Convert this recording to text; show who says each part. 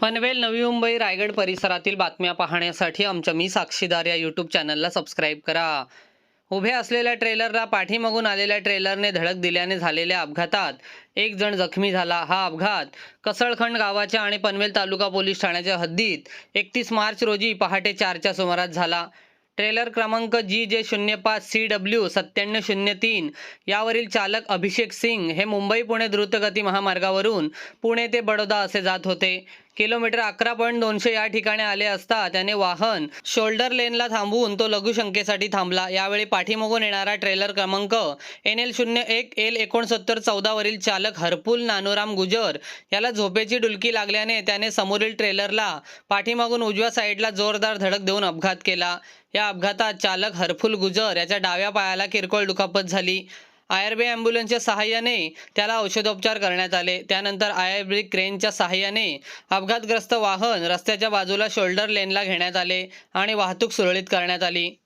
Speaker 1: पनवेल नवी मुंबई रायगड परिसरातील बातम्या पाहण्यासाठी आमच्या मी साक्षीदार या यूट्यूब चॅनलला सबस्क्राईब करा. उभ्या असलेल्या ट्रेलरला पाठीमागून आलेल्या ट्रेलरने धडक दिल्याने झालेल्या अपघातात एक जण जखमी झाला. हा अपघात कसळखंड गावाच्या आणि पनवेल तालुका पोलीस ठाण्याच्या हद्दीत एकतीस मार्च रोजी पहाटे चारच्या सुमारास झाला. ट्रेलर क्रमांक जी जे शून्य पाच सी डब्ल्यू सत्त्याण्णव शून्य तीन यावरील चालक अभिषेक सिंग हे मुंबई पुणे द्रुतगती महामार्गावरून पुणे ते बडोदा असे जात होते. किलोमीटर अकरा पॉईंट दोनशे या ठिकाणी आले असता त्याने वाहन शोल्डर लेनला थांबवून तो लघुशंकेसाठी थांबला. यावेळी पाठीमागून येणारा ट्रेलर क्रमांक एन एल शून्य एक एल एकोणसत्तर चौदावरील चालक हरपुल नानोराम गुजर याला झोपेची डुलकी लागल्याने त्याने समोरील ट्रेलरला पाठीमागून उजव्या साईडला जोरदार धडक देऊन अपघात केला. या अपघातात चालक हरफुल गुजर याच्या डाव्या पायाला किरकोळ दुखापत झाली. आयआरबी ॲम्ब्युलन्सच्या सहाय्याने त्याला औषधोपचार करण्यात आले. त्यानंतर आयआरबी क्रेनच्या सहाय्याने अपघातग्रस्त वाहन रस्त्याच्या बाजूला शोल्डर लेनला घेण्यात आले आणि वाहतूक सुरळीत करण्यात आली.